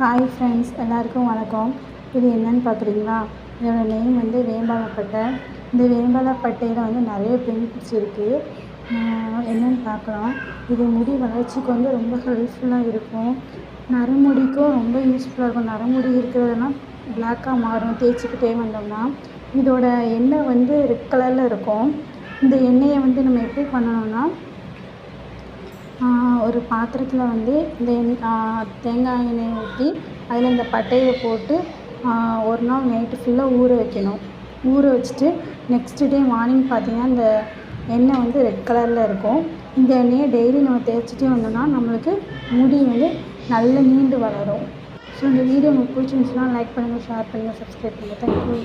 Hi friends எல்லாருக்கும் வணக்கம். இது என்னன்னு பார்க்குறீங்களா? இதோட நேம் வந்து வேம்பாலப்பட்டை. இந்த வேம்பாலப்பட்டையில் வந்து நிறைய பெனிஃபிட்ஸ் இருக்குது என்னென்னு பார்க்கலாம். இது முடி வளர்ச்சிக்கு வந்து ரொம்ப ஹெல்ப்ஃபுல்லாக இருக்கும். நரமுடிக்கும் ரொம்ப யூஸ்ஃபுல்லாக இருக்கும். நரமுடி இருக்கிறதெல்லாம் பிளாக்காக மாறும். தேய்ச்சிக்கிட்டே வந்தோம்னா இதோட எண்ணெய் வந்து ரெட் கலரில் இருக்கும். இந்த எண்ணெயை வந்து நம்ம எப்படி பண்ணணும்னா ஒரு பாத்திரத்தில் வந்து இந்த தேங்காய் எண்ணெயை ஊற்றி அதில் இந்த பட்டையை போட்டு ஒரு நாள் நைட்டு ஃபுல்லாக ஊற வைக்கணும். ஊற வச்சுட்டு நெக்ஸ்ட்டு டே மார்னிங் பார்த்தீங்கன்னா இந்த எண்ணெய் வந்து ரெட் கலரில் இருக்கும். இந்த எண்ணெயை டெய்லி நம்ம தேய்ச்சிட்டே வந்தோம்னா நம்மளுக்கு முடி வந்து நல்ல நீண்டு வளரும். ஸோ இந்த வீடியோ உங்களுக்கு பிடிச்சிருந்துச்சுன்னா லைக் பண்ணுங்கள் ஷேர் பண்ணுங்கள் சப்ஸ்கிரைப் பண்ணுங்கள் தேங்க்யூ